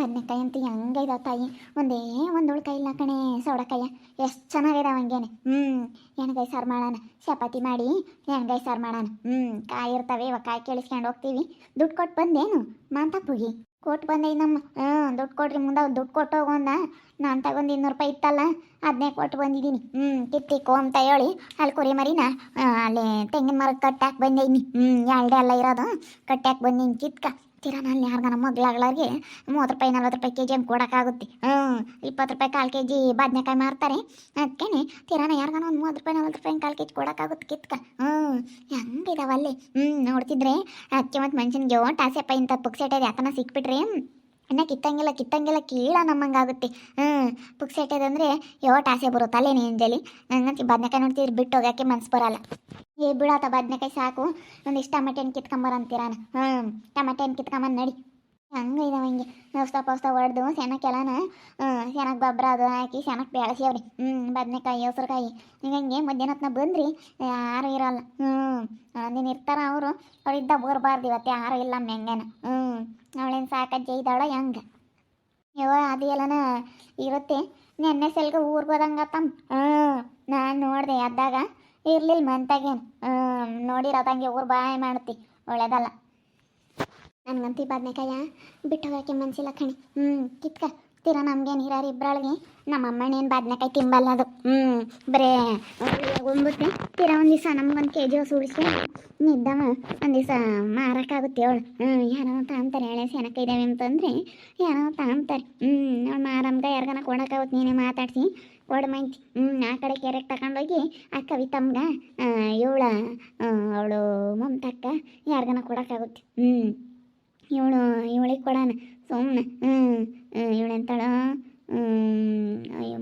ಬದನೆಕಾಯಿ ಅಂತ ಹೆಂಗೈದಾವ ತಾಯಿ. ಒಂದೇ ಒಂದು ಉಳ್ಕಾಯಿ ಇಲ್ಲ ಕಣೆ ಸೌಡಕಾಯ. ಎಷ್ಟು ಚೆನ್ನಾಗಿದಾವ ಹಂಗೇನೆ. ಹ್ಞೂ ಎಣ್ಗಾಯಿ ಸಾರು ಮಾಡೋಣ. ಚಪಾತಿ ಮಾಡಿ ಎಣ್ಗಾಯಿ ಸಾರು ಮಾಡೋಣ. ಹ್ಞೂ ಕಾಯಿ ಇರ್ತವೆ, ಇವಾಗ ಕಾಯಿ ಕೇಳಿಸ್ಕೊಂಡು ಹೋಗ್ತೀವಿ. ದುಡ್ಡು ಕೊಟ್ಟು ಬಂದೇನು? ಮಾತಾಪುಗಿ. ಕೊಟ್ಟು ಬಂದೆ ನಮ್ಮ ಹ್ಞೂ ದುಡ್ಡು ಕೊಡ್ರಿ, ಮುಂದೆ ದುಡ್ಡು ಕೊಟ್ಟು ಹೋಗೋಣ. ನಾನು ತಗೊಂಡು ಇನ್ನೂರು ರೂಪಾಯಿ ಇತ್ತಲ್ಲ ಅದನ್ನೇ ಕೊಟ್ಟು ಬಂದಿದ್ದೀನಿ ಹ್ಞೂ ಕಿತ್ತಿಕೋ ಅಂತ ಹೇಳಿ ಅಲ್ಲಿ ಕುರಿ ಮರಿನ ಅಲ್ಲಿ ತೆಂಗಿನ ಮರ ಕಟ್ಟಾಕಿ ಬಂದೀನಿ ಹ್ಞೂ ಎರಡೇ ಅಲ್ಲ ಇರೋದು. ಕಟ್ಟಾಕಿ ಬಂದೀನಿ ಕಿತ್ಕ. ತೀರಾ ನಾನು ಯಾರಿಗಾನ ಮಗ್ಳಗಳಿಗೆ ಮೂವತ್ತು ರೂಪಾಯಿ, ನಲ್ವತ್ತು ರೂಪಾಯಿ ಕೆ ಜಿ ಹಂಗೆ ಕೊಡೋಕ್ಕಾಗುತ್ತೆ. ಹ್ಞೂ, ಇಪ್ಪತ್ತು ರೂಪಾಯಿ ಕಾಲು ಕೆ ಜಿ ಬದನೆಕಾಯಿ ಮಾರ್ತಾರೆ. ಅದಕ್ಕೇನೆ ತೀರಾನ ಯಾರಿಗಾನ ಒಂದು ಮೂವತ್ತು ರೂಪಾಯಿ, ನಲ್ವತ್ತು ರೂಪಾಯಿ ಕಾಲು ಕೆ ಜಿ ಕೊಡೋಕ್ಕಾಗುತ್ತೆ ಕಿತ್ಕ. ಹ್ಞೂ ಹೆಂಗಿದಾವಲ್ಲಿ ಹ್ಞೂ, ನೋಡ್ತಿದ್ರೆ ಅದಕ್ಕೆ ಮತ್ತು ಮನುಷ್ಯನಿಗೆ ಓಟ್ ಆಸೆಪ್ಪ ಇಂಥ ಪುಕ್ಸೆಟ್ಟೆ ಯಾಕನ ಸಿಕ್ಬಿಟ್ರೆ. ಇನ್ನ ಕಿತ್ತಂಗಿಲ್ಲ ಕಿತ್ತಂಗಿಲ್ಲ, ಕೀಳ ನಮ್ಮಂಗಾಗುತ್ತೆ. ಹ್ಞೂ ಪುಕ್ಸೆಟ್ ಅಂದರೆ ಯೋಟ್ ಆಸೆ ಬರುತ್ತಲ್ಲೇ ನೇಂಜಲಿ ನನಗಂತ ಬದನೆಕಾಯಿ ನೋಡ್ತಿದ್ರೆ ಬಿಟ್ಟು ಹೋಗೋಕ್ಕೆ ಮನ್ಸು ಬರಲ್ಲ. ಏ, ಬಿಡಾತ ಬದನೆಕಾಯಿ ಸಾಕು. ಒಂದಿಷ್ಟು ಟಮಟೆ ಹಣ್ಣು ಕಿತ್ಕೊಂಬರ ಅಂತೀರಾನ ಹ್ಞೂ ಟಮಟೆ ಹಣ್ಣು ಕಿತ್ಕೊಂಬಂದು ನಡಿ. ಹಂಗೆ ಇದಾವ ಹಿಂಗೆ. ಔಷಧ ಪೌಸ್ತ ಹೊಡೆದು ಸೆನಕ್ಕೆಲ್ಲನ ಸೆನಕ್ಕೆ ಗೊಬ್ಬರ ಅದು ಹಾಕಿ ಸೆನಕ್ಕೆ ಬೆಳೆಸ್ಯಾವ್ರಿ. ಹ್ಞೂ ಬದನೆಕಾಯಿ, ಹೆಸ್ರುಕಾಯಿ. ಹಿಂಗಂಗೆ ಮಧ್ಯಾಹ್ನ ಹೊತ್ನ ಬಂದ್ರಿ, ಯಾರು ಇರೋಲ್ಲ. ಹ್ಞೂ ನೀನು ಇರ್ತಾರ ಅವರು. ಅವ್ರಿದ್ದ ಬರಬಾರ್ದು ಇವತ್ತು, ಯಾರು ಇಲ್ಲ ಮೆಂಗೇನ ಹ್ಞೂ ಅವಳೇನು ಸಾಕಜ್ಜೆ ಇದ್ದಾಳ ಹೆಂಗೆ? ಯವ್ವ, ಅದು ಎಲ್ಲನ ಇರುತ್ತೆ. ನೆನ್ನೆ ಸೆಲ್ಗೆ ಊರಿಗೆ ಹೋದಂಗತ್ತಮ್ಮ ಹ್ಞೂ ನಾನು ನೋಡಿದೆ ಅದ್ದಾಗ. ಇರ್ಲಿಲ್ಲ ಮಂತಾಗೇನು. ಹ್ಞೂ ನೋಡಿರೋದಂಗೆ ಊರು ಬಾಯ್ ಮಾಡ್ತಿ. ಒಳ್ಳೇದಲ್ಲ. ನನ್ಗಂತಿ ಬದನೆಕಾಯ ಬಿಟ್ಟು ಹೋಗಕ್ಕೆ ಮನ್ಸಿಲ್ಲ ಕಣಿ. ಹ್ಞೂ ಕಿತ್ಕ. ತೀರಾ ನಮ್ಗೆ ಹಿರಾರಿ ಇಬ್ಬರೊಳಗೆ ನಮ್ಮ ಅಮ್ಮನೇನು ಬದನೆಕಾಯಿ ತಿಂಬಲ್ಲ ಅದು. ಹ್ಞೂ ಬರೇ ಉಂಬುತ್ತೆ ತೀರಾ, ಒಂದು ದಿವಸ ನಮ್ಗೊಂದು ಕೆ ಜಿ ಹೊಸ ಉಳಿಸ್ಕೊಂಡು ನಿದ್ದವ ಒಂದು ದಿವಸ ಮಾರಕ್ಕಾಗುತ್ತೆ ಅವಳು. ಹ್ಞೂ ಯಾರೋ ತಾಂತಾರೆ ಸೆನಕ ಇದಾವೆ ಅಂತಂದರೆ ಯಾರೋ ತಾಂತಾರೆ ಹ್ಞೂ ಅವಳು ಮಾರಮ್ಗ ಯಾರಿಗಾನ ಕೊಡೋಕ್ಕಾಗುತ್ತೆ ನೀನೇ ಮಾತಾಡಿಸಿ. ಕೊಡು ಮಂಚಿ. ಹ್ಞೂ ಆ ಕಡೆ ಕೆರೆಗೆ ತಗೊಂಡೋಗಿ ಆ ಕವಿತಮ್ಗ ಇವಳ ಅವಳು ಮಮತಕ್ಕ ಯಾರ್ಗನ ಕೊಡೋಕ್ಕಾಗುತ್ತೆ ಹ್ಞೂ ಇವಳು, ಇವಳಿಗೆ ಕೊಡೋಣ. ಸುಮ್ಮನೆ ಹ್ಞೂ ಇವಳೆಂತಾಳ?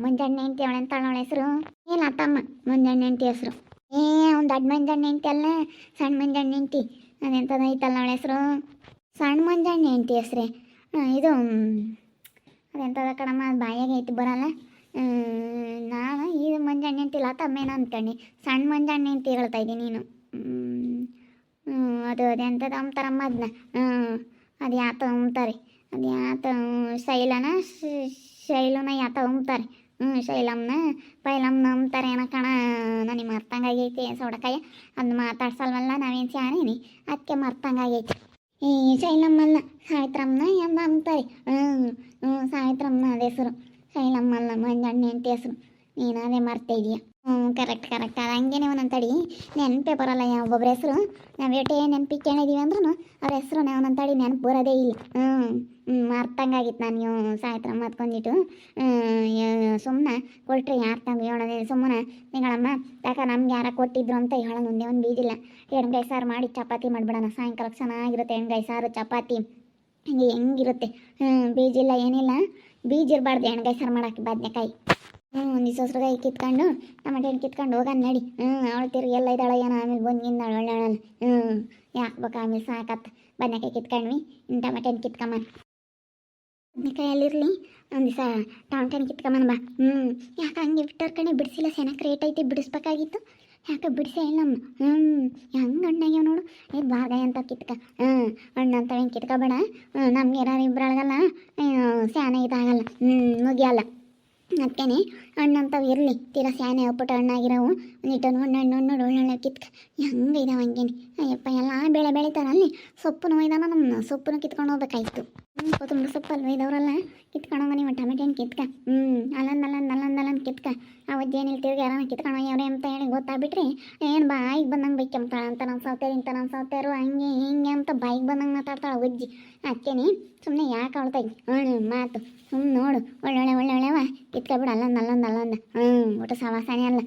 ಮುಂಜಾನೆ ಹೆಂಡ್ತಿ ಅವಳೆಂತಾಳ ಅವಳ ಹೆಸರು? ಇಲ್ಲ ಅತ್ತಮ್ಮ ಮುಂಜಾನೆ ಹೆಂಡ್ತಿ ಹೆಸರು? ಏ, ಒಂದು ದೊಡ್ಡ ಮಂಜಣ್ಣ ಹೆಂಡ್ತಿ ಅಲ್ಲ ಸಣ್ಣ ಮುಂಜಾನೆ ಹೆಂಡ್ತಿ. ಅದೆಂಥದ್ದು ಐತಲ್ಲ ಅವಳ ಹೆಸರು? ಸಣ್ಣ ಮುಂಜಾನೆ ಹೆಂಡ್ತಿ ಹೆಸ್ರೇ? ಇದು ಅದೆಂಥದ ಕಡಮ್ಮ ಅದು ಬಾಯಾಗ ಐತಿ ಬರಲ್ಲ. ನಾನು ಇದು ಮಂಜಣ್ಣ ಹೆಂಡ್ತಿಲ್ಲ ತಮ್ಮೇನೋ ಅಂದ್ಕೊಂಡು ಸಣ್ಣ ಮುಂಜಾನೆ ಹೆಂಡ್ತಿ ಹೇಳ್ತಾ ಇದ್ದೀನಿ ನೀನು. ಅದು ಅದೆಂಥದ್ದು ಅಂತಾರಮ್ಮ ಅದನ್ನ ಹ್ಞೂ ಅದು ಯಾತ ಅಂತಾರೆ ಅದು ಯಾತ ಶೈಲನ ಶೈಲನ ಯಾತ ಅಂತಾರೆ ಹ್ಞೂ ಶೈಲಮ್ನ, ಪೈಲಮ್ನ ಅಂತಾರೆ ಏನೋ ಕಣ, ನನಗೆ ಮರ್ತಂಗಾಗೈತಿ ಸೌಡಕಾಯ. ಅದನ್ನ ಮಾತಾಡ್ಸಲ್ವಲ್ಲ, ನಾವೇನು ಶಾಣೀನಿ? ಅದಕ್ಕೆ ಮರ್ತಂಗಾಗೈತಿ ಈ ಶೈಲಮ್ಮಲ್ಲ ಸಾವಿತ್ರಮ್ಮನ ಎಂದ ಅಂತಾರೆ ಹ್ಞೂ ಹ್ಞೂ ಸಾವಿತ್ರಮ್ಮನ ಅದ ಹೆಸರು. ಶೈಲಮ್ಮಲ್ಲ ಮಂಜಣ್ಣ ಹೆಂಡತಿ ಹೆಸರು. ನೀನು ಅದೇ ಮರ್ತಾ ಇದೀಯ ಹ್ಞೂ ಕರೆಕ್ಟ್ ಕರೆಕ್ಟ್ ಅದು ಹಂಗೇನೆ ಒಂದೊಂತಡಿ ನೆನಪೇ ಬರಲ್ಲ ಒಬ್ಬೊಬ್ಬರ ಹೆಸರು. ನಾವು ಏಟೇ ನೆನಪಿಕ್ಕೇಣಿದೀವಿ ಅಂದ್ರೂ ಅವ್ರ ಹೆಸರು ಒಂದೊಂತಡಿ ನೆನಪು ಬರೋದೇ ಇಲ್ಲ. ಹ್ಞೂ ಹ್ಞೂ ಮರ್ತಂಗಾಗಿತ್ತು ನಾನು ನೀವು ಸಾಯಂತ್ರ ಮಾತ್ಕೊಂಡಿಟ್ಟು ಸುಮ್ಮನೆ ಕೊಟ್ರಿ ತಂದು ಹೇಳೋದೇ ಸುಮ್ಮನೆ ತಿಂಗಳಮ್ಮ ಯಾಕೆ ನಮ್ಗೆ ಯಾರ ಕೊಟ್ಟಿದ್ರು ಅಂತ ಹೇಳೋಣ ಒಂದೇ ಒಂದು ಬೀಜಿಲ್ಲ ಎಣ್ಗಾಯಿ ಸಾರು ಮಾಡಿ ಚಪಾತಿ ಮಾಡಿಬಿಡೋಣ. ಸಾಯಂಕಾಲಕ್ಕೆ ಚೆನ್ನಾಗಿರುತ್ತೆ ಎಣ್ಗಾಯಿ ಸಾರು, ಚಪಾತಿ. ಹಿಂಗೆ ಹೆಂಗಿರುತ್ತೆ. ಹ್ಞೂ ಬೀಜಿಲ್ಲ ಏನಿಲ್ಲ. ಬೀಜ ಇರಬಾರ್ದು ಎಣ್ಗಾಯಿ ಸಾರು ಮಾಡೋಕ್ಕೆ ಬದನೆಕಾಯಿ. ಹ್ಞೂ ಒಂದು ದಿವಸ ಹೆಸ್ರುಗಾಯಿ ಕಿತ್ಕೊಂಡು ಟಮಾಟೆ ಹಣ್ಣು ಕಿತ್ಕೊಂಡು ಹೋಗೋಣ ನಡಿ. ಹ್ಞೂ, ಅವಳು ತಿರುಗಿ ಎಲ್ಲ ಇದ್ದಾಳ ಏನೋ ಆಮೇಲೆ ಬಂದು ಬಂದಿಂದಾಳು ಒಳ್ಳೆ ಹ್ಞೂ, ಯಾಕೆ ಬೇಕು ಆಮೇಲೆ ಸಾಕತ್ತ ಬದನೆಕಾಯಿ ಕಿತ್ಕೊಂಡ್ವಿ ಇನ್ನು ಟಮಾಟೆ ಹಣ್ಣು ಕಿತ್ಕೊಂಬನ್. ಬದನೆಕಾಯಿ ಅಲ್ಲಿರಲಿ ಒಂದು ದಿವಸ ಟಮಾಟೆ ಕಿತ್ಕೊಂಬನ್ ಬಾ. ಹ್ಞೂ, ಯಾಕೆ ಹಂಗೆ ಬಿಟ್ಟವ್ರ ಕಣೆ ಬಿಡಿಸಿಲ್ಲ ಸೆನಕ್ಕೆ ರೇಟ್ ಐತಿ ಬಿಡಿಸ್ಬೇಕಾಗಿತ್ತು. ಯಾಕೆ ಬಿಡಿಸೇ ಇಲ್ಲಮ್ಮ ಹ್ಞೂ, ಹೆಂಗೆ ಹಣ್ಣಾಗ್ಯಾವ ನೋಡು. ಇದು ಬಾರ್ಗಾಯಿ ಅಂತ ಕಿತ್ಕ. ಹ್ಞೂ ಹಣ್ಣು ಅಂತ ಹೆಂಗೆ ಕಿತ್ಕೊಬೇಡ. ಹ್ಞೂ, ನಮ್ಗೆ ಯಾರು ಇಬ್ಬರಾಗಲ್ಲ ಸ್ಯಾನ ಇದಾಗಲ್ಲ. ಹ್ಞೂ, ಮುಗಿಯಲ್ಲ. ಅದಕ್ಕೇನೆ ಹಣ್ಣಂತವು ಇರಲಿ. ತೀರಾ ಸ್ಯಾನೆ ಒಪ್ಪಟ್ಟು ಹಣ್ಣಾಗಿರೋವು ಒಂದಿಟ್ಟು ಹಣ್ಣು ಹಣ್ಣು ಹಣ್ಣು ಒಳ್ಳೊಳ್ಳೆ ಕಿತ್ಕ. ಹೆಂಗೆ ಇದಾವೆ ಹಂಗೇನೆ. ಅಯ್ಯಪ್ಪ, ಎಲ್ಲ ಬೆಳೆ ಬೆಳಿತಾರಲ್ಲಿ ಸೊಪ್ಪು ಒಯ್ದಾನ ನಮ್ಮ ಸೊಪ್ಪನ್ನು ಕಿತ್ಕೊಂಡು ಹೋಗ್ಬೇಕಾಯ್ತು. ಹ್ಞೂ ಕೊತ್ತಂಬರಿ ಸೊಪ್ಪು ಅಲ್ವ ಒಯ್ದವರಲ್ಲ ಕಿತ್ಕೊಂಡು ಹೋಗ ನೀವು ಟಮೆಟೆ ಹಣ್ಣು ಕಿತ್ಕ. ಹ್ಞೂ ಅಲ್ಲಂದ ಅಲ್ಲನ್ ಅಲ್ಲಂದ ಅಲ್ಲನ್ ಕಿತ್ಕ. ಅಜ್ಜಿ ಏನಿಲ್ಲ ತಿರ್ಗಿ ಯಾರನ್ನ ಕಿತ್ಕೊಂಡು ಹೋಗ್ಯವ್ರೆ ಅಂತ ಹೇಳಿ ಗೊತ್ತಾಗ್ಬಿಟ್ರಿ, ಏನು ಬಾಯಿಗೆ ಬಂದಂಗೆ ಬೈಕಂತಾಳ ಅಂತ ನಮ್ಮ ಸೌತೇರು ಇಂಥ ನಮ್ಮ ಸೌತೇರು, ಹಂಗೆ ಹಿಂಗೆ ಅಂತ ಬಾಯಿಗೆ ಬಂದಂಗೆ ಮಾತಾಡ್ತಾಳೆ ಅಜ್ಜಿ ಅದಕ್ಕೇನೆ ಸುಮ್ಮನೆ ಯಾಕೆ ಅವಳ್ತಾ ಹ್ಞೂ ಮಾತು. ಸುಮ್ಮನೆ ನೋಡು. ಒಳ್ಳೊಳ್ಳೆ ಒಳ್ಳೊಳ್ಳೆವ ಕಿತ್ಕೊಬಿಡು, ಅಲ್ಲೊಂದು ಅಲ್ಲೊಂದು ಅಲ್ಲೊಂದು. ಹ್ಞೂ ಊಟ ಸವಾಸನೆ ಅಲ್ಲ.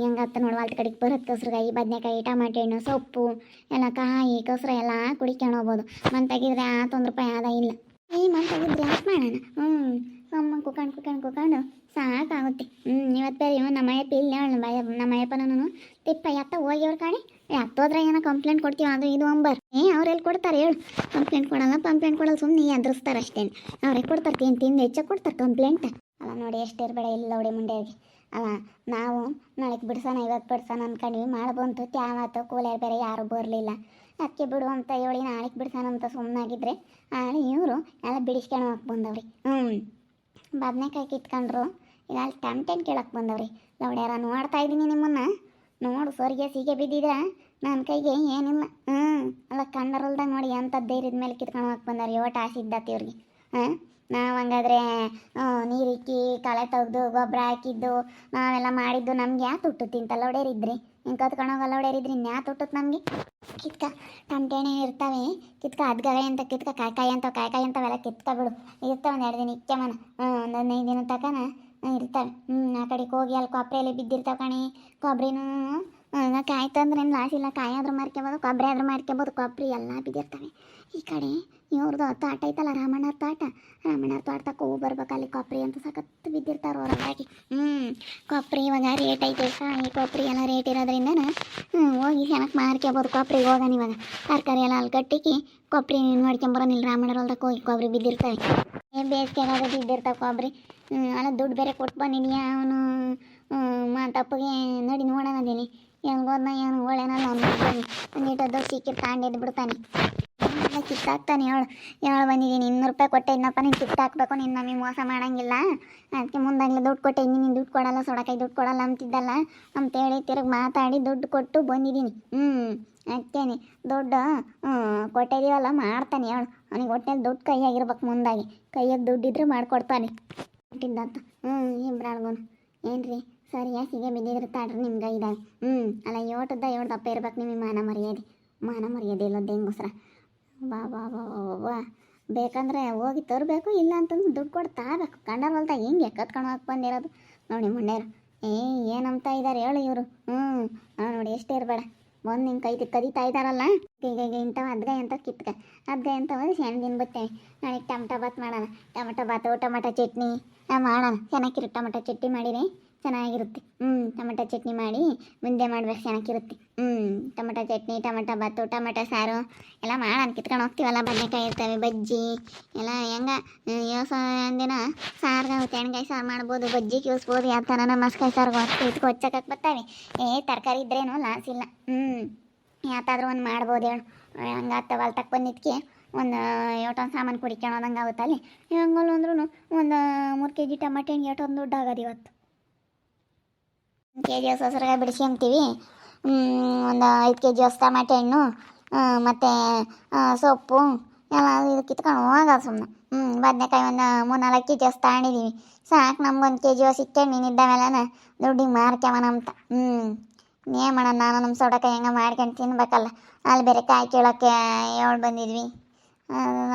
ಹೆಂಗತ್ತ ನೋಡು, ವಾಲ್ತ ಕಡೆಗೆ ಬರುತ್ತೆ ಕಸ್ರಕಾಯಿ ಬದನೆಕಾಯಿ, ಟಮಾಟೆ ಹಣ್ಣು, ಸೊಪ್ಪು, ಎಲ್ಲ ಕಾಯಿ ಕಸ್ರ ಎಲ್ಲ ಕುಡಿಕೊಂಡು ಹೋಗ್ಬೋದು. ಮಂತಾಗಿದ್ರೆ ಆ ತೊಂದ್ರೆ ರೂಪಾಯಿ ಆದ ಇಲ್ಲ. ಈ ತೆಗಿದ್ರೆ ಯಾಕೆ ಮಾಡೋಣ? ಹ್ಞೂ ಅಮ್ಮ ಕುಕಾಣ್ ಕುಕಾಣ್ ಕುಕಾಣ್ ಸಾಕಾಗುತ್ತೆ. ಹ್ಞೂ ಇವತ್ತು ಬೇರೆ ಇವ ನಮ್ಮ ಅಯ್ಯಪ್ಪ ಇಲ್ಲ ಭಯ ನಮ್ಮ ತಿಪ್ಪ, ಎತ್ತ ಹೋಗಿ ಅವ್ರ ಕಾಣಿ ಎತ್ತೋದ್ರೆ ಏನೋ ಕಂಪ್ಲೇಂಟ್ ಕೊಡ್ತೀವಿ, ಅದು ಇದು ಅಂಬರ್. ಏ ಅವ್ರೆಲ್ಲಿ ಕೊಡ್ತಾರೆ ಹೇಳು. ಕಂಪ್ಲೇಂಟ್ ಕೊಡಲ್ಲ ಕಂಪ್ಲೇಂಟ್ ಕೊಡಲ್ಲ ಸುಮ್ಮನೆ ಎದುರಿಸ್ತಾರೆ ಅಷ್ಟೇ ಅವ್ರಿಗೆ ಕೊಡ್ತಾರೆ ತಿಂದು ತಿಂದು ಹೆಚ್ಚಾಗಿ ಕೊಡ್ತಾರೆ ಕಂಪ್ಲೇಂಟ್ ಅಲ್ಲ ನೋಡಿ, ಎಷ್ಟು ಇರಬೇಡ, ಇಲ್ಲ ನೋಡಿ ಮುಂಡೆಗೆ ಅಲ್ಲ, ನಾವು ನಾಳೆಗೆ ಬಿಡ್ಸೋಣ ಇವತ್ತು ಬಿಡ್ಸೋಣ ಅನ್ಕೊಂಡ್ವಿ. ಮಾಡಿ ಬಂತು ತ್ಯಾವಾತು ಕೂಲಿಯರ್ ಬೇರೆ ಯಾರೂ ಬರಲಿಲ್ಲ. ಅದಕ್ಕೆ ಬಿಡು ಅಂತ ಹೇಳಿ ನಾಳೆಗೆ ಅಂತ ಸುಮ್ಮನಾಗಿದ್ರೆ ಆಳೆ ಇವರು ಎಲ್ಲ ಬಿಡಿಸ್ಕೊಂಡು ಹೋಗಿ ಬಂದವ್ರಿ. ಹ್ಞೂ ಬದನೆಕಾಯಿ ಕಿತ್ಕೊಂಡ್ರು. ಈಗ ಅಲ್ಲಿ ಟೆಂಟೆನ್ ಕೇಳಕ್ಕೆ ಬಂದವ್ರಿ. ಲೌಡ್ಯಾರ ನೋಡ್ತಾ ಇದ್ದೀನಿ ನಿಮ್ಮನ್ನ. ನೋಡು, ಸೋರಿಗೆ ಸೀಗೆ ಬಿದ್ದಿದ್ರೆ? ನನ್ನ ಕೈಗೆ ಏನಿಲ್ಲ. ಹ್ಞೂ ಅಲ್ಲ ಕಂಡರಲ್ದಾಗ ನೋಡಿ ಎಂಥ ಧೈರ್ಯದ ಮೇಲೆ ಕಿತ್ಕೊಂಡು ಹೋಗಕ್ಕೆ ಬಂದವ್ರಿ ಒಟ್ಟು ಆಸೆ ಇದ್ದತಿ ಇವ್ರಿಗೆ. ಹಾಂ? ನಾವು ಹಂಗಾದ್ರೆ ನೀರಿಕ್ಕಿ ಕಳೆ ತೆಗೆದು ಗೊಬ್ಬರ ಹಾಕಿದ್ದು, ನಾವೆಲ್ಲ ಮಾಡಿದ್ದು ನಮ್ಗೆ ಯಾಕೆ ಹುಟ್ಟು ತಿಂತಲ್ಲ ಒಡೆಯರಿದ್ರಿ ಕತ್ಕೊಂಡು ಹೋಗಲ್ಲ ಒಡೆಯರಿದ್ರಿ ಇನ್ನು ತುಟ್ಟುತ್ತೆ ತುಟ್ಟತ್ ನಮಗೆ? ಕಿತ್ಕ ಟಮಟೆಣೆ ಇರ್ತಾವೆ. ಕಿತ್ಕ ಅದ್ಗವೆ ಅಂತ, ಕಿತ್ಕ, ಕಾಯ್ಕಾಯಿ ಅಂತ, ಕಾಯ್ಕಾಯಿ ಅಂತವೆಲ್ಲ ಕಿತ್ಕ ಬಿಡು. ಇರ್ತಾವೆ ಒಂದು ಎರಡು ದಿನ ಇಕ್ಕಮನ ಒಂದು ಹದಿನೈದು ದಿನ ತಕನ ಇರ್ತಾವೆ. ಹ್ಞೂ ಆ ಕಡೆಗೆ ಹೋಗಿ ಅಲ್ಲಿ ಕೊಬ್ಬರಿಯಲ್ಲಿ ಬಿದ್ದಿರ್ತಾವೆ ಕಣಿ. ಕೊಬ್ಬರಿನೂ ಕಾಯ್ತಂದ್ರೆ ಏನು ಲಾಸ್ ಇಲ್ಲ. ಕಾಯಿ ಆದರೂ ಮಾರ್ಕೊಬೋದು ಕೊಬ್ಬರಿ ಆದರೂ ಮಾರ್ಕೊಬೋದು ಕೊಬ್ಬರಿ ಎಲ್ಲ ಬಿದ್ದಿರ್ತವೆ. ಈ ಕಡೆ ಇವ್ರದ್ದು ತಾಟ ಐತಲ್ಲ ರಾಮಣ್ಣರ ತಾಟ. ರಾಮಣ್ಣವ್ರ ತೋಟದಾಗ ಹೋಗಿ ಬರ್ಬೇಕು ಅಲ್ಲಿ ಕೊಬ್ಬರಿ ಅಂತ ಸಖತ್ ಬಿದ್ದಿರ್ತಾರೆ ಅವ್ರ ಹೊರಗಾಗಿ ಹ್ಞೂ ಕೊಬ್ಬರಿ ಇವಾಗ ರೇಟ್ ಐತೆ ಕಾಯಿ ಕೊಬ್ಬರಿ ಎಲ್ಲ ರೇಟ್ ಇರೋದ್ರಿಂದ ಹೋಗಿ ಚೆನ್ನಾಗಿ ಮಾರ್ಕೋಬೋದು ಕೊಪ್ರಿಗೆ ಹೋಗೋಣ ಇವಾಗ. ತರಕಾರಿ ಎಲ್ಲ ಅಲ್ಲಿ ಕಟ್ಟಿಕ್ಕಿ ಕೊಬ್ಬರಿ ನೋಡ್ಕೊಂಬರೋಣ ಇಲ್ಲಿ ರಾಮಣ್ಣವ್ರ ಹೊಲ್ದಾಗ ಹೋಗಿ ಕೊಬ್ಬರಿ ಬಿದ್ದಿರ್ತವೆ ಏನು ಬೇಸಿಗೆಗಾಗ ಬಿದ್ದಿರ್ತಾವೆ ಕೊಬ್ಬರಿ ಅಲ್ಲ ದುಡ್ಡು ಬೇರೆ ಕೊಟ್ಟು ಅವನು ಮಾತಪ್ಪಗೆ ನೋಡಿ ನೋಡೋಣ ಅದೇನಿ. ಹೆಂಗೆ ಹೋದ್ನ ಏನು ಒಳ್ಳೆನಲ್ಲ ಅವ್ನು ಒಂದಿಟ್ಟು ದೊಡ್ಡ ಸಿಕ್ಕಿ ತಾಂಡಿದ್ದು ಬಿಡ್ತಾನೆ ಎಲ್ಲ ಕಿತ್ತಾಕ್ತಾನೆ ಹೇಳು ಹೇಳು ಬಂದಿದ್ದೀನಿ ಇನ್ನೂರು ರೂಪಾಯಿ ಕೊಟ್ಟೆ ಇನ್ನಪ್ಪ ನೀನು ಕಿತ್ತಾಕ್ಬೇಕು ನೀನು ನಮಗೆ ಮೋಸ ಮಾಡಂಗಿಲ್ಲ. ಅದಕ್ಕೆ ಮುಂದಾಗಲಿ ದುಡ್ಡು ಕೊಟ್ಟೆ, ಇನ್ನು ನೀನು ದುಡ್ಡು ಕೊಡಲ್ಲ ಸೊಡಕಾಯಿ ದುಡ್ಡು ಕೊಡಲ್ಲ ಅಂತಿದ್ದಲ್ಲ. ಅಂತೇಳಿ ತಿರುಗಿ ಮಾತಾಡಿ ದುಡ್ಡು ಕೊಟ್ಟು ಬಂದಿದ್ದೀನಿ. ಹ್ಞೂ ಅಕ್ಕೇನೆ. ದುಡ್ಡು ಹ್ಞೂ ಕೊಟ್ಟಿದ್ದೀವಲ್ಲ, ಮಾಡ್ತಾನೆ ಹೇಳು ಅವನಿಗೆ ಹೊಟ್ಟೆಲಿ ದುಡ್ಡು ಕೈಯಾಗಿರ್ಬೇಕು ಮುಂದಾಗಿ. ದುಡ್ಡು ದುಡ್ಡಿದ್ರೆ ಮಾಡ್ಕೊಡ್ತಾನೆ. ಕೊಟ್ಟಿದ್ದಂತ. ಹ್ಞೂ ಇಬ್ರಾಳ್ಗೂ ಏನು ರೀ ಸರಿ ಸಿಗೆ ಬಿದ್ದಿದ್ರೆ ತಾಡ್ರಿ ನಿಮ್ಗೆ ಇದಾಗ ಹ್ಞೂ ಅಲ್ಲ ಏಟದ್ದ ಏಳು ದಪ್ಪ ಇರ್ಬೇಕು ನಿಮಗೆ ಮಾನ ಮರ್ಯಾದೆ. ಮಾನ ಮರ್ಯಾದೆ ಇಲ್ಲದ ಹೆಂಗಸ್ರ. ಬಾ ಬಾ ಬಾ ಬಾ ಬಾ ಬಾ. ಬೇಕಂದ್ರೆ ಹೋಗಿ ತರಬೇಕು, ಇಲ್ಲ ಅಂತಂದ್ರೆ ದುಡ್ಡು ಕೊಟ್ಟು ತಾಬೇಕು ಕಂಡ ಹೊಲ್ದಾಗ ಹಿಂಗೆ ಕತ್ಕೊಂಡು ಹೋಗಿ ಬಂದಿರೋದು? ನೋಡಿ ಮುಂಡ್ಯಾರು ಏ ಅಂತ ಇದ್ದಾರೆ ಹೇಳು ಇವರು. ಹ್ಞೂ ನೋಡಿ ಎಷ್ಟೇ ಇರಬೇಡ. ಬಂದು ನಿಂಗೆ ಕೈ ಕದೀತಾ ಇದ್ದಾರಲ್ಲ ಈಗ ಈಗ ಇಂಥವು ಅದ್ಗಾಯಿ ಅಂತ ಕಿತ್ಕ ಅದ್ಗಾಯಿ ಅಂತ ಹೋಗಿ ಸಣ್ಣ ದಿನ ಬರ್ತೇವೆ ನಾಳೆಗೆ ಟಮಟ ಬಾತ್ ಮಾಡೋಣ. ಟಮಟ ಬಾತು ಟಮಟ ಚಟ್ನಿ ಮಾಡೋಣ. ಚೆನ್ನಾಗಿರು ಟಮಟ ಚಟ್ನಿ ಮಾಡಿರಿ, ಚೆನ್ನಾಗಿರುತ್ತೆ. ಹ್ಞೂ ಟಮಟ ಚಟ್ನಿ ಮಾಡಿ ಮುಂದೆ ಮಾಡ್ಬೇಕು, ಚೆನ್ನಾಗಿರುತ್ತೆ. ಹ್ಞೂ tomato chutney, tomato bath tomato ಸಾರು ಎಲ್ಲ ಮಾಡೋಣ. ಕಿತ್ಕೊಂಡು ಹೋಗ್ತೀವಲ್ಲ, ಬದನೆಕಾಯಿ ಇರ್ತವೆ, ಬಜ್ಜಿ ಎಲ್ಲ ಹೆಂಗೆ ಯೋಸ ದಿನ ಸಾರ್ಗೆ ತೆಣ್ಗಾಯಿ ಸಾರು ಮಾಡ್ಬೋದು, ಬಜ್ಜಿ ಕಿವಿಸ್ಬೋದು, ಯಾವ ಥರ ಮಸ್ಕಾಯಿ ಸಾರು ಹೊತ್ತು ಇಟ್ಕೊ ಹೊಚ್ಚಕ್ಕೆ ಬರ್ತಾವೆ ಏ, ತರಕಾರಿ ಇದ್ರೇನು ಲಾಸ್ ಇಲ್ಲ. ಹ್ಞೂ ಯಾತಾದ್ರೂ ಒಂದು ಮಾಡ್ಬೋದು ಹೇಳು. ಹಂಗೆ ಆಗ್ತವೆ, ಅಲ್ಲಿ ತಕ್ಕ ಬಂದಿದ್ದಕ್ಕೆ ಒಂದು ಏಟೊಂದು ಸಾಮಾನು ಕುಡಿಕೊಳ್ಳೋದಂಗೆ ಆಗುತ್ತೆ ಅಲ್ಲಿ. ಹೆಂಗಲ್ಲ ಅಂದ್ರೂ ಒಂದು, ಮೂರು ಕೆ ಜಿ ಟಮಾಟೆ ಹಣ್ಣು ಎಷ್ಟೊಂದು ದುಡ್ಡು ಆಗೋದು ಇವತ್ತು. ಕೆ ಜಿ ಹೊಸ ಬಿಡಿಸ್ಕೊಂತೀವಿ ಒಂದು ಐದು ಕೆ ಜಿ ಹೊಸ ಟಮಾಟೆ ಹಣ್ಣು ಮತ್ತು ಸೊಪ್ಪು ಎಲ್ಲ ಇದು ಕಿತ್ಕೊಂಡು ಹೋಗಲ್ಲ ಸುಮ್ಮನೆ ಹ್ಞೂ ಬದನೆಕಾಯಿ ಒಂದು ಮೂರು ನಾಲ್ಕು ಕೆ ಜಿ ಹೊಸ ತಗೊಂಡಿದ್ದೀವಿ ಸಾಕು ನಮ್ಗೊಂದು ಕೆ ಜಿ ಹೊಸ ಇಕ್ಕೆ ಇದ್ದಾವೆಲ್ಲ ದುಡ್ಡಿಗೆ ಮಾರ್ಕ್ಯವನ ಅಂತ. ಹ್ಞೂ ಏನು ಮಾಡೋಣ ನಾನು ನಮ್ಮ ಸೊಡಕಾಯಿ ಹೆಂಗೆ ಮಾಡ್ಕೊಂಡು ತಿನ್ಬೇಕಲ್ಲ. ಅಲ್ಲಿ ಬೇರೆ ಕಾಯಿ ಕೇಳೋಕ್ಕೆ ಹೇಳಿ ಬಂದಿದ್ವಿ.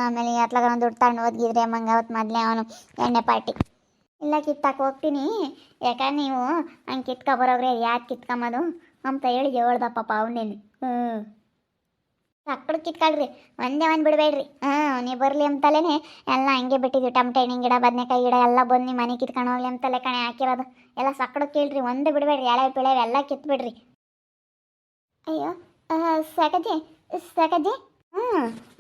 ಆಮೇಲೆ ಅತ್ಲಾಗ ದುಡ್ಡು ತಗೊಂಡು ಓದ್ಗಿದ್ರೆ ಮಂಗ ಅವತ್ತು ಮೊದಲೇ ಅವನು ಎಣ್ಣೆ ಪಾರ್ಟಿ. ಇಲ್ಲ ಕಿತ್ತಾಕೆ ಹೋಗ್ತೀನಿ. ಯಾಕಂದ್ರೆ ನೀವು ಹಂಗೆ ಕಿತ್ಕೊ ಬರೋಗ್ರೆ ಯಾಕೆ ಕಿತ್ಕೊಂಬೋದು ಅಂತ ಹೇಳಿ ಹೇಳ್ದಪ್ಪ ಅವನೇನು. ಹ್ಞೂ ಸಕ್ಕಳು ಕಿತ್ಕೊಳ್ರಿ. ಒಂದೇ ಒಂದು ಬಿಡಬೇಡ್ರಿ. ಹಾಂ ನೀವು ಬರಲಿ ಅಂತಲೇ ಎಲ್ಲ ಹಂಗೆ ಬಿಟ್ಟಿದ್ವಿ. ಟಮಟೆ ಹಣ್ಣಿನ ಗಿಡ, ಬದನೆಕಾಯಿ ಗಿಡ ಎಲ್ಲ ಬಂದು ಮನೆ ಕಿತ್ಕೊಂಡು ಹೋಗ್ಲಿ ಅಂತಲೇ ಕಣೆ ಹಾಕಿರೋದು. ಎಲ್ಲ ಸಕ್ಕಡ ಕೇಳ್ರಿ, ಒಂದೇ ಬಿಡಬೇಡ್ರಿ. ಎಳೆ ಪಿಳೆ ಎಲ್ಲ ಕಿತ್ಬಿಡ್ರಿ. ಅಯ್ಯೋ ಸಾಕಜ್ಜಿ ಸಾಕಜ್ಜಿ ಹ್ಞೂ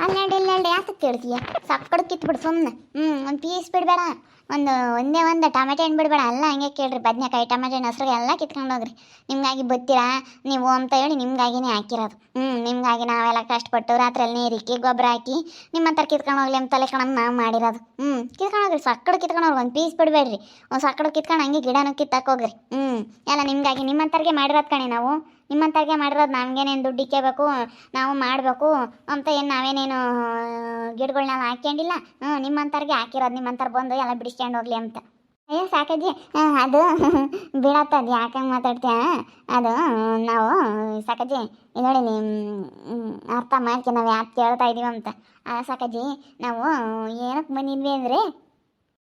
ಹನ್ನೆರಡು ಯಾಕೆ ಕೇಳ್ತೀಯ? ಸಕ್ಕಡ ಕಿತ್ಬಿಡು ಸುಮ್ಮನೆ ಹ್ಞೂ ಒಂದು ಪೀಸ್ ಬಿಡಬೇಡ. ಒಂದು, ಒಂದೇ ಒಂದು ಟೊಮೆಟೊ ಹಣ್ಣು ಬಿಡಬೇಡ. ಎಲ್ಲ ಹಂಗೆ ಕೇಳ್ರಿ. ಬದನೆಕಾಯಿ, ಟೊಮೆಟೊ ಹಣ್ಣು ಹಸ್ರಿಗೆ ಎಲ್ಲ ಕಿತ್ಕೊಂಡು ಹೋಗ್ರಿ. ನಿಮ್ಗಾಗಿ ಬತ್ತೀರಾ? ನೀವು ಅಂತ ಹೇಳಿ ನಿಮ್ಗಾಗಿನೇ ಹಾಕಿರೋದು. ಹ್ಞೂ ನಿಮ್ಗಾಗಿ ನಾವೆಲ್ಲ ಕಷ್ಟಪಟ್ಟು ರಾತ್ರಿಯಲ್ಲಿ ನೀರಿಕ್ಕಿ, ಗೊಬ್ಬರ ಹಾಕಿ ನಿಮ್ಮ ಹತ್ರ ಕಿತ್ಕೊಂಡು ಹೋಗ್ಲಿ ಅಂತ ತಲೆ ಕಣ ನಾವು ಮಾಡಿರೋದು. ಹ್ಞೂ ಕಿತ್ಕೊಂಡು ಹೋಗ್ರಿ. ಸಕ್ಕಡ ಕಿತ್ಕೊಂಡು ಹೋಗ್ರಿ. ಒಂದು ಪೀಸ್ ಬಿಡಬೇಡ್ರಿ. ಒಂದು ಸಕ್ಕಡ ಕಿತ್ಕೊಂಡು ಹಂಗೆ ಗಿಡನೂ ಕಿತ್ತಾಕ್ ಹೋಗ್ರಿ. ಹ್ಞೂ ಎಲ್ಲ ನಿಮ್ಗಾಗಿ. ನಿಮ್ಮಂತರ್ಗೆ ಮಾಡಿರೋದು ಕಣೆ ನಾವು. ನಿಮ್ಮಂತರ್ಗೆ ಮಾಡಿರೋದು ನಮಗೇನೇನು ದುಡ್ಡು ಇಕ್ಕಬೇಕು ನಾವು ಮಾಡಬೇಕು ಅಂತ ಏನು ನಾವೇನೇನು ಗಿಡಗಳ್ನೆಲ್ಲ ಹಾಕ್ಯಂಡಿಲ್ಲ ಹ್ಞೂ ನಿಮ್ಮಂಥವ್ರಿಗೆ ಹಾಕಿರೋದು ನಿಮ್ಮಂಥವ್ರು ಬಂದು ಎಲ್ಲ ಬಿಡಿಸ್ಕೊಂಡು ಹೋಗ್ಲಿ ಅಂತ. ಅಯ್ಯೋ ಸಾಕಜ್ಜಿ ಅದು ಬಿಡತ್ತದು ಯಾಕಂಗೆ ಮಾತಾಡ್ತೀಯ? ಅದು, ನಾವು, ಸಾಕಜ್ಜಿ ನೋಡಿ ಅರ್ಥ ಮಾಡ್ಕೆ, ನಾವು ಯಾಕೆ ಕೇಳ್ತಾ ಇದ್ದೀವಿ ಅಂತ. ಸಾಕಜ್ಜಿ, ನಾವು ಏನಕ್ಕೆ ಬಂದಿದ್ವಿ ಅಂದರೆ,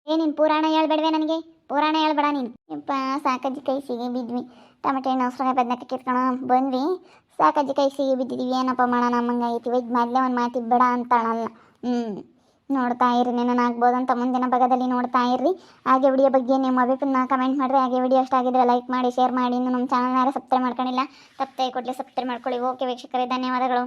ಏ, ನೀನು ಪುರಾಣ ಹೇಳ್ಬೇಡ್ವೆ ನನಗೆ, ಪುರಾಣ ಹೇಳ್ಬೇಡ ನೀನು. ಯಪ್ಪ, ಸಾಕಜ್ಜಿ ಕೈ ಸಿಗಿ ಬಿದ್ವಿ. ಟೊಮೆಟೊ ಹಣ್ಣು ಹಸ್ರಾಗ ಬದನೆಕಾಯಿ ಕಿತ್ಕೊಂಡು ಬಂದ್ವಿ. ಸಾಕಜ್ಜಿ ಕೈ ಸಿಗಿ ಬಿದ್ದಿದ್ದೀವಿ ಏನಪ್ಪ ಮಾಡೋಣ, ನಮ್ಮಂಗೆ ಐತಿ ವೆಜ್ ಮೊದಲೇ ಒಂದು ಮಾತಿ ಬೇಡ ಅಂತಾಳಲ್ಲ ಹ್ಞೂ ನೋಡ್ತಾ ಇರಿ ನೆನ ಆಗ್ಬೋದು ಅಂತ ಮುಂದಿನ ಭಾಗದಲ್ಲಿ ನೋಡ್ತಾ ಇರ್ರಿ. ಹಾಗೆ ವಿಡಿಯೋ ಬಗ್ಗೆ ನಿಮ್ಮ ಅಭಿಪ್ರಾಯ ಕಮೆಂಟ್ ಮಾಡಿರಿ. ಹಾಗೆ ವಿಡಿಯೋ ಆಗಿದ್ರೆ ಲೈಕ್ ಮಾಡಿ ಶೇರ್ ಮಾಡಿ. ಇನ್ನು ನಮ್ಮ ಚಾನಲ್ ಯಾರು ಸಬ್ಸ್ಕ್ರೈಬ್ ಮಾಡ್ಕೊಂಡಿಲ್ಲ ತಪ್ಪೇ ಕೊಡಲಿ ಸಬ್ಸ್ಕ್ರೈಬ್ ಮಾಡ್ಕೊಳ್ಳಿ. ಓಕೆ ವೀಕ್ಷಕರೇ, ಧನ್ಯವಾದಗಳು.